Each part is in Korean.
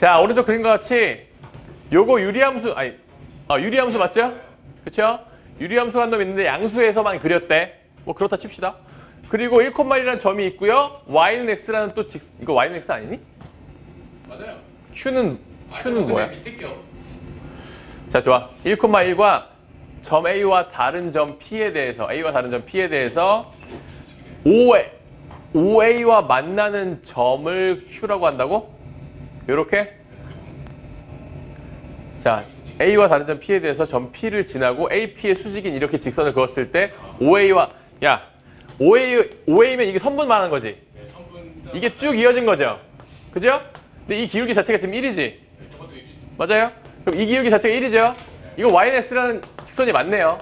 자 오른쪽 그림과 같이 요거 유리함수 아니 어, 유리함수 맞죠? 그쵸? 유리함수 한 놈 있는데 양수에서만 그렸대. 뭐 그렇다 칩시다. 그리고 1,1이라는 점이 있고요. y는 x라는 또 직 이거 y는 x 아니니? 맞아요. q는 q는 뭐야? 껴. 자 좋아 1,1과 점 A와 다른 점 P에 대해서 A와 다른 점 P에 대해서 5A 5A와 만나는 점을 Q라고 한다고? 요렇게? 자 A와 다른 점 P에 대해서 점 P를 지나고 AP의 수직인 이렇게 직선을 그었을 때 5A와 야 5A 5A면 이게 선분 말하는 거지. 이게 쭉 이어진 거죠 그죠? 근데 이 기울기 자체가 지금 1이지 저것도 이게. 맞아요? 그럼 이 기울기 자체가 1이죠? 이거 YNS라는 직선이 맞네요.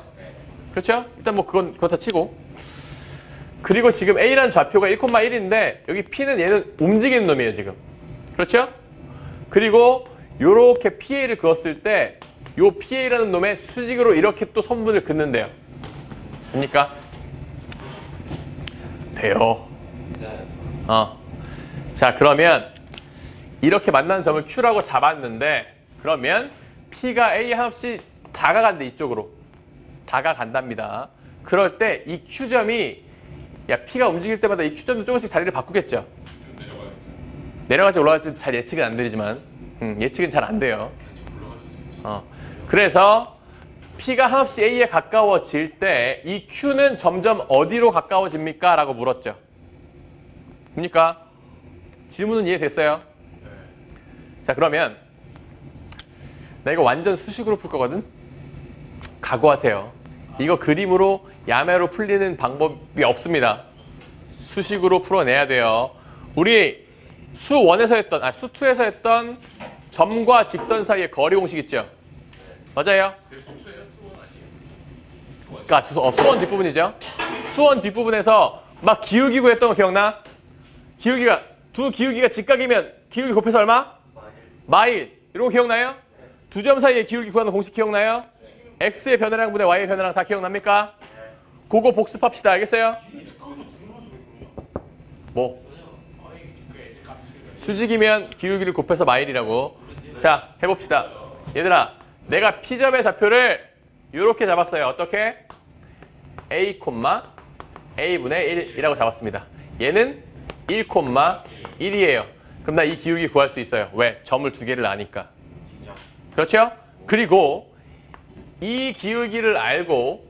그렇죠? 일단 뭐 그건 그렇다 치고. 그리고 지금 A라는 좌표가 1,1인데 여기 P는 얘는 움직이는 놈이에요, 지금. 그렇죠? 그리고 요렇게 PA를 그었을 때요 PA라는 놈의 수직으로 이렇게 또 선분을 긋는데요. 됩니까? 돼요. 어. 자, 그러면 이렇게 만나는 점을 Q라고 잡았는데 그러면 P가 A 한없이 다가간대 이쪽으로 다가간답니다. 그럴 때 이 Q점이 야 P가 움직일 때마다 이 Q점도 조금씩 자리를 바꾸겠죠. 내려갈지 올라갈지 잘 예측은 안 되지만 음, 예측은 잘 안 돼요. 어. 그래서 P가 한없이 A에 가까워질 때 이 Q는 점점 어디로 가까워집니까? 라고 물었죠. 그러니까 질문은 이해됐어요? 네. 자 그러면 나 이거 완전 수식으로 풀 거거든? 각오하세요. 이거 그림으로 야매로 풀리는 방법이 없습니다. 수식으로 풀어내야 돼요. 우리 수 1에서 했던, 아, 수 2에서 했던 점과 직선 사이의 거리 공식 있죠? 맞아요? 그러니까 수, 어, 수원 뒷부분이죠. 수원 뒷부분에서 막 기울기고 했던 거 기억나? 기울기가 두 기울기가 직각이면 기울기 곱해서 얼마? 마일. 이런 거 기억나요? 두 점 사이의 기울기 구하는 공식 기억나요? x의 변화량 분의 y의 변화량 다 기억납니까? 그거 복습합시다. 알겠어요? 뭐? 수직이면 기울기를 곱해서 마일이라고. 자, 해봅시다. 얘들아, 내가 P점의 좌표를 이렇게 잡았어요. 어떻게? A, A분의 1이라고 잡았습니다. 얘는 1, 1이에요. 그럼 나 이 기울기 구할 수 있어요. 왜? 점을 두 개를 아니까. 그렇죠? 그리고 이 기울기를 알고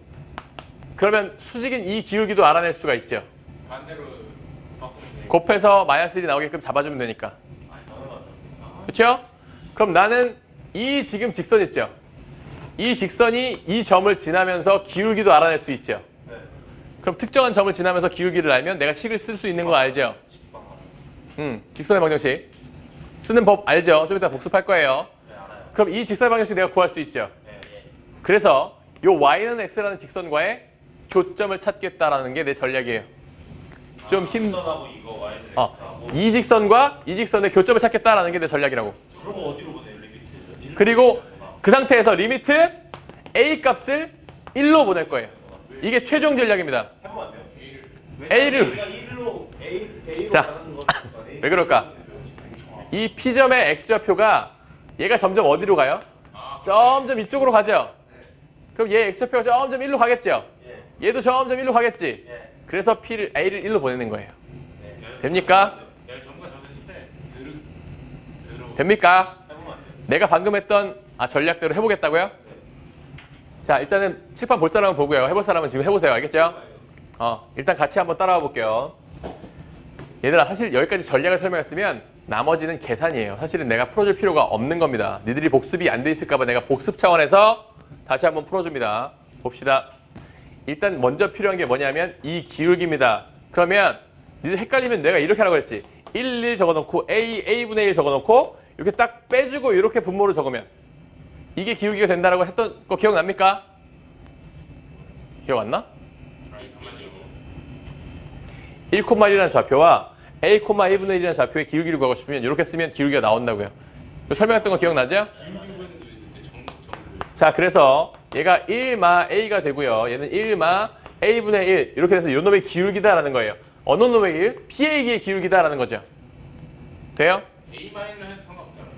그러면 수직인 이 기울기도 알아낼 수가 있죠. 반대로. 곱해서 마이너스 1이 나오게끔 잡아주면 되니까. 그렇죠? 그럼 나는 이 지금 직선 있죠? 이 직선이 이 점을 지나면서 기울기도 알아낼 수 있죠? 그럼 특정한 점을 지나면서 기울기를 알면 내가 식을 쓸 수 있는 거 알죠? 음, 직선의 방정식. 쓰는 법 알죠? 좀 이따 복습할 거예요. 그럼 이 직선의 방정식 내가 구할 수 있죠? 그래서 요 y는 x라는 직선과의 교점을 찾겠다라는 게 내 전략이에요. 좀 힘. 어, 이 직선과 이 직선의 교점을 찾겠다라는 게 내 전략이라고. 그리고 그 상태에서 리미트 a 값을 1로 보낼 거예요. 이게 최종 전략입니다. A를- A가 1로 A A로 자. 왜 그럴까? 이 P점의 X좌표가 얘가 점점 어디로 가요? 점점 이쪽으로 가죠? 그럼 얘 X좌표가 점점 1로 가겠죠? 예. 얘도 점점 1로 가겠지? 예. 그래서 P를, A를 1로 보내는 거예요. 네. 됩니까? 됩니까? 내가 방금 했던 아, 전략대로 해보겠다고요? 자, 일단은 칠판 볼 사람은 보고요. 해볼 사람은 지금 해보세요. 알겠죠? 어, 일단 같이 한번 따라와 볼게요. 얘들아, 사실 여기까지 전략을 설명했으면 나머지는 계산이에요. 사실은 내가 풀어줄 필요가 없는 겁니다. 니들이 복습이 안 돼 있을까봐 내가 복습 차원에서 다시 한번 풀어줍니다. 봅시다. 일단 먼저 필요한 게 뭐냐면 이 기울기입니다. 그러면 니들 헷갈리면 내가 이렇게 하라고 했지. 1, 1 적어놓고 A, A분의 1 적어놓고 이렇게 딱 빼주고 이렇게 분모를 적으면 이게 기울기가 된다라고 했던 거 기억납니까? 기억 안 나? 아니 잠깐만요. 1,1이라는 좌표와 A, 1분의 1이라는 좌표의 기울기를 구하고 싶으면 이렇게 쓰면 기울기가 나온다고요. 설명했던 거 기억나죠? 기울기는 이렇게 정 정을. 자, 그래서 얘가 1마 A가 되고요. 얘는 1마 A분의 1 이렇게 돼서 요 놈의 기울기다라는 거예요. 어느 놈의 길? PA기의 기울기다라는 거죠. 돼요? A 마이너 해도 상관없잖아.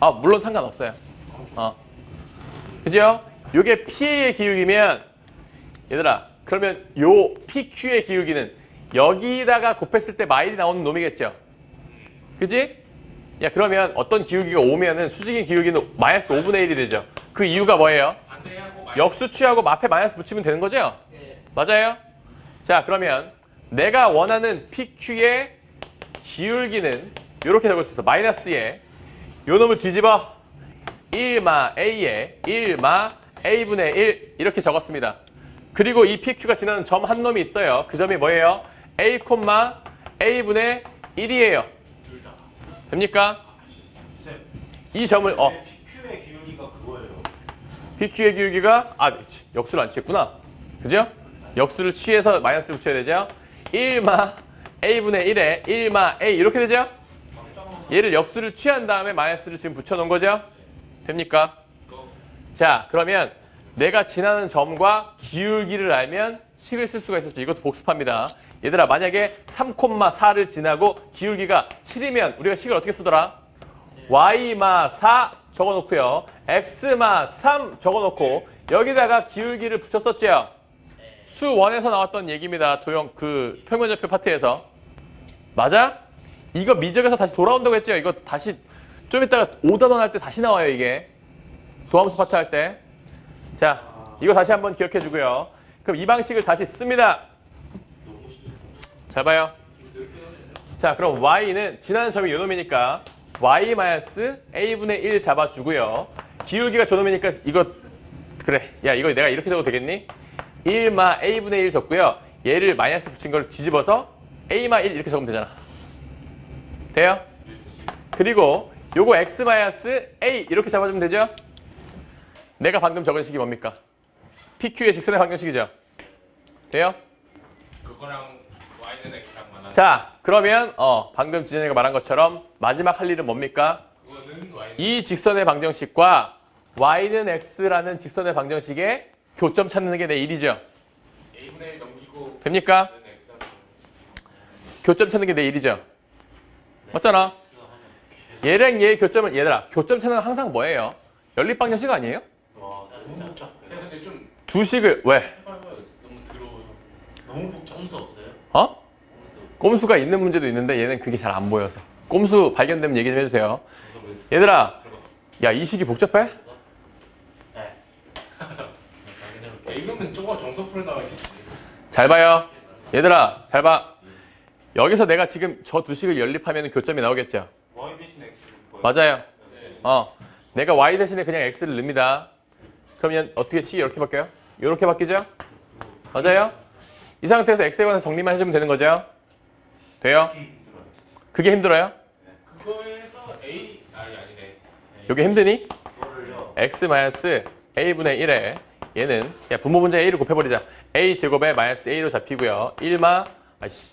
아 물론 상관없어요. 어. 그죠? 요게 PA의 기울기면 얘들아 그러면 요 PQ의 기울기는 여기다가 곱했을 때 마일이 나오는 놈이겠죠. 그지? 야 그러면 어떤 기울기가 오면은 수직인 기울기는 마이너스 5분의 1이 되죠. 그 이유가 뭐예요? 반대하고 마이너스 역수 취하고 앞에 마이너스 붙이면 되는 거죠? 네. 맞아요? 자 그러면 내가 원하는 PQ의 기울기는 이렇게 적을 수 있어. 마이너스에 요 놈을 뒤집어 1마 A에 1마 A분의 1 이렇게 적었습니다. 그리고 이 PQ가 지나는 점 한 놈이 있어요. 그 점이 뭐예요? A, A분의 1이에요. 됩니까? 쌤. 이 점을 어 PQ의 기울기가 그거예요. PQ의 기울기가 아 역수를 안 취했구나. 그죠? 역수를 취해서 마이너스를 붙여야 되죠. 1마 A분의 1에 1마 A 이렇게 되죠? 얘를 역수를 취한 다음에 마이너스를 지금 붙여놓은 거죠? 됩니까? 고자 그러면 내가 지나는 점과 기울기를 알면 식을 쓸 수가 있었죠. 이것도 복습합니다. 얘들아 만약에 3,4를 지나고 기울기가 7이면 우리가 식을 어떻게 쓰더라? y마 4 적어놓고요. x마 3 적어놓고 여기다가 기울기를 붙였었죠. 수 1에서 나왔던 얘기입니다. 도형 그 평면좌표 파트에서. 맞아? 이거 미적에서 다시 돌아온다고 했죠. 이거 다시 좀 이따가 5단원 할때 다시 나와요 이게. 도함수 파트 할 때. 자, 이거 다시 한번 기억해 주고요. 그럼 이 방식을 다시 씁니다. 잘 봐요. 자, 그럼 y는 지나는 점이 요 놈이니까 y-a분의 1 잡아주고요. 기울기가 저 놈이니까 이거 그래. 야, 이거 내가 이렇게 적어도 되겠니? 1마 a분의 1 적고요. 얘를 마이너스 붙인 걸 뒤집어서 a마 1 이렇게 적으면 되잖아. 돼요? 그리고 요거 x 마이너스 a 이렇게 잡아주면 되죠? 내가 방금 적은 식이 뭡니까? PQ의 직선의 방정식이죠. 돼요? 그거랑 자, 그러면 어, 방금 지현이가 말한 것처럼 마지막 할 일은 뭡니까? 이 직선의 방정식과 y는 x라는 직선의 방정식의 교점 찾는 게 내 일이죠. a분의 1 넘기고 됩니까? 교점 찾는 게 내 일이죠. 맞잖아. 얘랑 얘의 교점을 얘들아, 교점 찾는 건 항상 뭐예요? 연립 방정식 아니에요? 두 식을 왜? 너무 복잡. 수 없어요? 어? 꼼수가 있는 문제도 있는데 얘는 그게 잘 안 보여서. 꼼수 발견되면 얘기 좀 해주세요. 얘들아, 야 이 식이 복잡해? 네. 야, 이거는 저거 정석 풀 나와야겠지 잘 봐요. 얘들아, 잘 봐. 여기서 내가 지금 저 두 식을 연립하면 교점이 나오겠죠? Y 대신 X. 맞아요. 네. 어, 내가 y 대신에 그냥 x를 넣습니다. 그러면 어떻게 식이 이렇게 바뀌어요? 이렇게 바뀌죠? 맞아요? 이 상태에서 x에 관해서 정리만 해주면 되는 거죠? 돼요? 그게 힘들어요? 그거에서 a 아니 아니네 이게 힘드니? x 마이너스 a분의 1에 얘는 야 분모 분자 a를 곱해버리자. a 제곱에 마이너스 a로 잡히고요. 1마 아이씨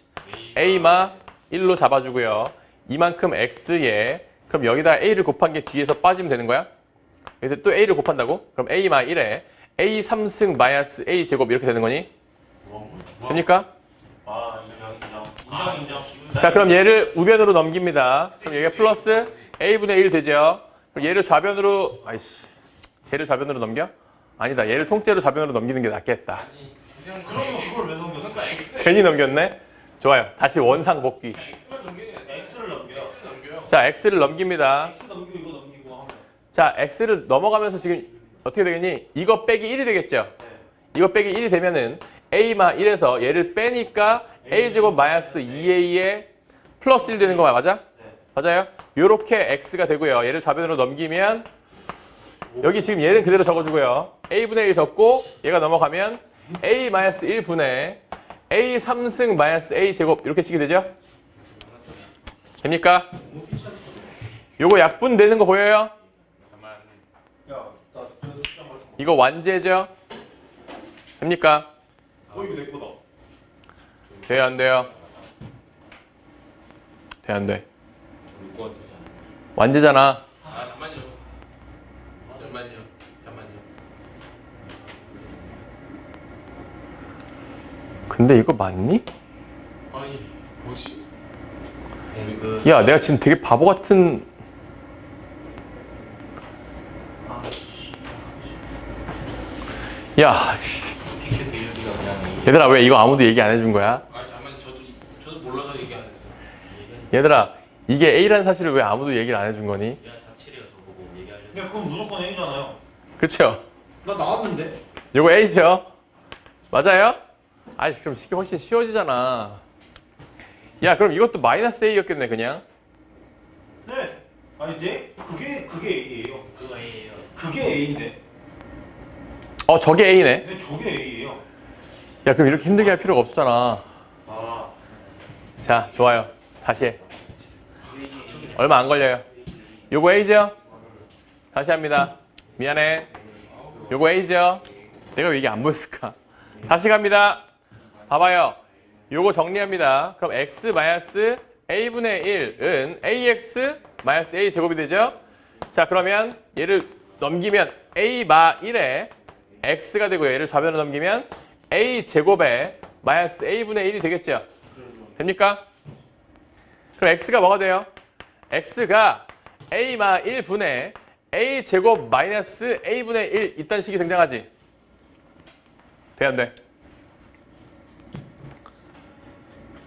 a마 1로 잡아주고요. 이만큼 x에 그럼 여기다 a를 곱한 게 뒤에서 빠지면 되는 거야? 그래서 또 a를 곱한다고? 그럼 a마 1에 a 3승 마이너스 a 제곱 이렇게 되는 거니? 됩니까? 아 인정 인정 인정 인정. 자 그럼 얘를 우변으로 넘깁니다. 그럼 얘가 플러스 a분의 1 되죠. 그럼 얘를 좌변으로 아이씨 쟤를 좌변으로 넘겨? 아니다 얘를 통째로 좌변으로 넘기는 게 낫겠다. 그럼 그걸 왜 넘겼어? 괜히 넘겼네. 좋아요. 다시 원상 복귀. X를 넘겨. 자 x를 넘깁니다. X 넘기고 이거 넘기고. 자 x를 넘어가면서 지금 어떻게 되겠니? 이거 빼기 1이 되겠죠. 네. 이거 빼기 1이 되면은 a마 1에서 얘를 빼니까 a 제곱 마이너스 2a에 플러스 1 되는 거 맞아? 네. 맞아요? 요렇게 x가 되고요. 얘를 좌변으로 넘기면 여기 지금 얘는 그대로 적어주고요. a분의 1 적고 얘가 넘어가면 a 마이너스 1분의 a 3승 마이너스 a 제곱 이렇게 식이 되죠? 됩니까? 요거 약분 되는 거 보여요? 이거 완제죠? 됩니까? 어 이거 내 거다. 돼요 안 돼요? 돼 안 돼? 완제잖아. 아 잠만요. 잠만요. 잠만요. 근데 이거 맞니? 아니 뭐지? 그 야 내가 지금 되게 바보 같은 아, 야 얘들아 왜 이거 아무도 얘기 안 해준 거야? 아 잠만 저도 이- 저도 몰라서 얘기 안 했어요. 얘들아 이게 A라는 사실을 왜 아무도 얘기를 안 해준 거니? 얘가 다 칠해요 저보고 얘기하려고. 근데 그건 무조건 A잖아요. 그쵸? 나 나왔는데. 요거 A죠? 맞아요? 아이 그럼 쉽게 훨씬 쉬워지잖아. 야 그럼 이것도 마이너스 A였겠네 그냥. 네. 아니 네? 그게 그게 A예요. 그거 A예요. 그게 A인데. 어 저게 A네. 근데 저게 A예요. 야 그럼 이렇게 힘들게 할 필요가 없잖아. 아자 좋아요. 다시 해. 얼마 안 걸려요. 요거 A죠? 다시 합니다. 미안해. 요거 A죠? 내가 왜 이게 안 보였을까? 다시 갑니다. 봐봐요. 요거 정리합니다. 그럼 x 마이너스 a분의 1은 ax 마이너스 a 제곱이 되죠? 자 그러면 얘를 넘기면 a 마 1에 x가 되고요. 얘를 좌변으로 넘기면 a 제곱에 마이너스 a분의 1이 되겠죠? 됩니까? 그럼 x가 뭐가 돼요? x가 a 마 1분의 a 제곱 마이너스 a분의 1 이딴 식이 등장하지? 돼 안 돼?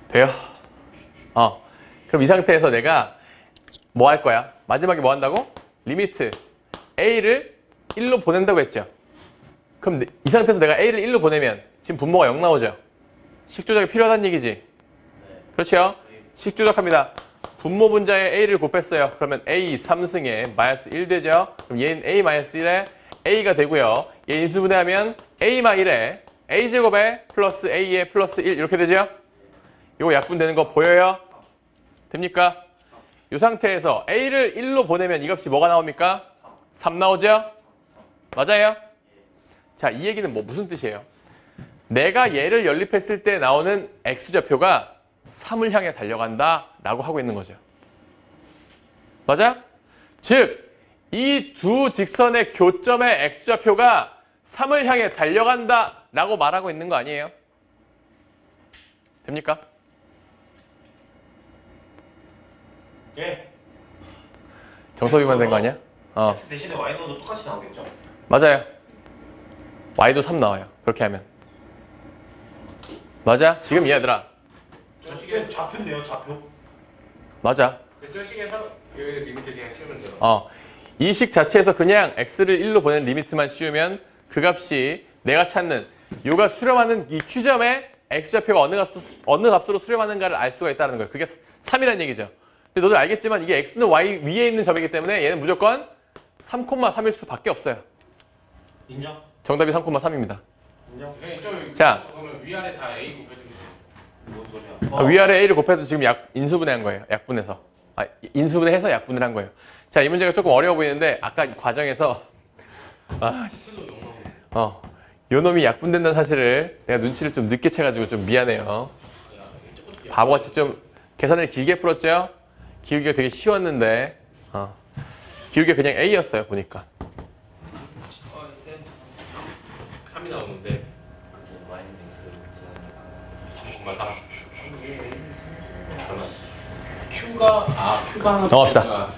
돼요? 어. 그럼 이 상태에서 내가 뭐 할 거야? 마지막에 뭐 한다고? 리미트 a를 1로 보낸다고 했죠. 그럼 내- 이 상태에서 내가 a를 1로 보내면 지금 분모가 0 나오죠. 식조작이 필요하다는 얘기지. 그렇죠? 식조작합니다. 분모 분자에 a를 곱했어요. 그러면 a 3승에 마이너스 1 되죠. 그럼 얘는 a 마이너스 1에 a가 되고요. 얘 인수분해하면 a 마 1에 a 제곱에 플러스 a에 플러스 1 이렇게 되죠. 이거 약분되는 거 보여요? 됩니까? 이 상태에서 a를 1로 보내면 이 값이 뭐가 나옵니까? 3 나오죠? 맞아요? 자, 이 얘기는 뭐 무슨 뜻이에요? 내가 얘를 연립했을 때 나오는 x좌표가 3을 향해 달려간다 라고 하고 있는 거죠. 맞아? 즉, 이 두 직선의 교점의 x좌표가 3을 향해 달려간다 라고 말하고 있는 거 아니에요? 됩니까? 예. 정석이만 된 거 아니야? 어, X 대신에 Y도 똑같이 나오겠죠. 맞아요. y도 3 나와요. 그렇게 하면. 맞아? 지금 얘들아. 이게 좌표인데요, 좌표. 맞아. 저 식에서 여기 리미트 그냥 씌우면 돼요. 어, 이 식 자체에서 그냥 x를 1로 보낸 리미트만 씌우면 그 값이 내가 찾는 요가 수렴하는 이 Q점의 x좌표가 어느, 값, 어느 값으로 수렴하는가를 알 수가 있다는 거예요. 그게 3이라는 얘기죠. 근데 너들 알겠지만 이게 x는 y 위에 있는 점이기 때문에 얘는 무조건 3,3일 수밖에 없어요. 인정? 정답이 3,3입니다. 자. 위아래 다 A? 어. 위아래 a를 곱해서 지금 약 인수분해한 거예요. 약분해서. 아, 인수분해해서 약분을 한 거예요. 자, 이 문제가 조금 어려워 보이는데 아까 이 과정에서 아, 씨. 어, 요 놈이 약분된다는 사실을 내가 눈치를 좀 늦게 채가지고 좀 미안해요. 바보같이 좀 계산을 길게 풀었죠? 기울기가 되게 쉬웠는데, 어, 기울기가 그냥 A였어요, 보니까. 어, 쌤. 3이 나오는데. 정말 3. 잠깐만. Q가 아 Q가 하나 넘어갑시다.